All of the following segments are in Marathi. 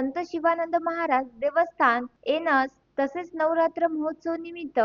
संत शिवानंद महाराज देवस्थान एनस तसेच नवरात्र महोत्सव निमित्त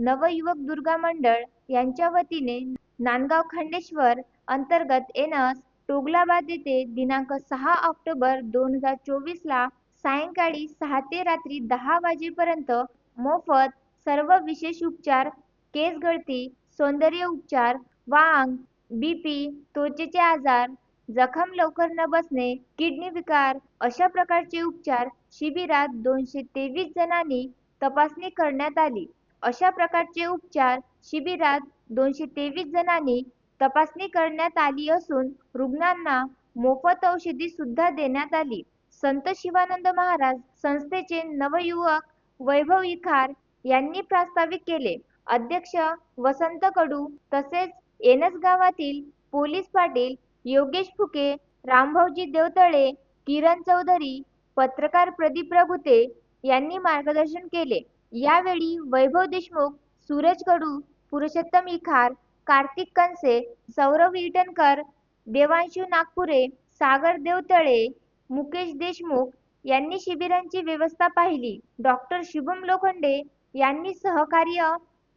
नवयुवक दुर्गा मंडळ यांच्या वतीने नांदगाव खंडेश्वर अंतर्गत एनस टोगलाबाद येथे दिनांक सहा ऑक्टोबर दोन हजार चोवीस ला सायंकाळी सहा ते रात्री दहा वाजेपर्यंत मोफत सर्व विशेष उपचार केस गळती सौंदर्य उपचार वांग बीपी त्वचेचे आजार जखम लवकर न बसणे किडनी विकार अशा प्रकारचे उपचार शिबिरात दोनशे तेवीस जणांनी तपासणी करण्यात आली. अशा प्रकारचे उपचार शिबिरात दोनशे तेवीस जणांनी तपासणी करण्यात आली असून रुग्णांना मोफत औषधी सुद्धा देण्यात आली. संत शिवानंद महाराज संस्थेचे नवयुवक वैभव इखार यांनी प्रास्ताविक केले. अध्यक्ष वसंत कडू तसेच एनस गावातील पोलीस पाटील योगेश फुके रामभाऊजी देवतळे किरण चौधरी पत्रकार प्रदीप रघुते यांनी मार्गदर्शन केले. यावेळी वैभव देशमुख सूरज कडू पुरुषोत्तम इखार कार्तिक कनसे सौरभ इटनकर देवांशू नागपुरे सागर देवतळे मुकेश देशमुख यांनी शिबिरांची व्यवस्था पाहिली. डॉक्टर शुभम लोखंडे यांनी सहकार्य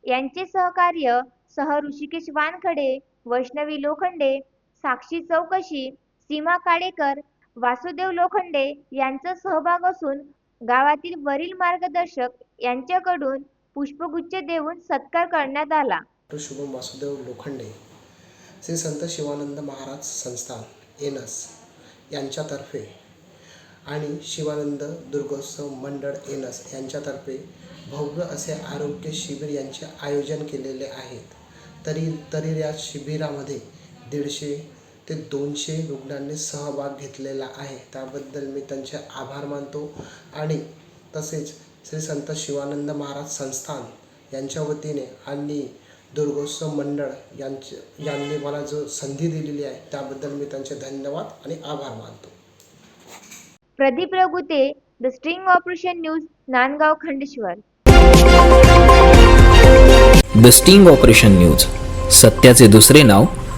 यांचे सहकार्य सह ऋषिकेश वानखडे वैष्णवी लोखंडे साक्षी चौकशी सीमा काडेकर वासुदेव लोखंडे यांचा सहभाग असून गावातील वरील मार्गदर्शक यांच्याकडून पुष्पगुच्छ देऊन सत्कार करण्यात आला. शुभम वासुदेव लोखंडे श्री संत शिवानंद महाराज संस्थान एनस यांच्यातर्फे आणि शिवानंद दुर्गोत्सव मंडळ एनस यांच्यातर्फे भव्य असे आरोग्य शिबिर यांचे आयोजन केलेले आहेत. तरी तरी या शिबिरामध्ये दीडशे ते दोनशे रुग्णांनी सहभाग घेतलेला आहे. त्याबद्दल मी त्यांचे आभार मानतो आणि तसेच श्री संत शिवानंद महाराज संस्थान यांच्या वतीने आणि दुर्गोत्सव मंडळ यांचे यांनी मला जो संधी दिलेली आहे त्याबद्दल मी त्यांचे धन्यवाद आणि आभार मानतो. Pradeep Raghute the string operation news Nandgaon Khandeshwar. The sting operation news सत्याचे दुसरे नाव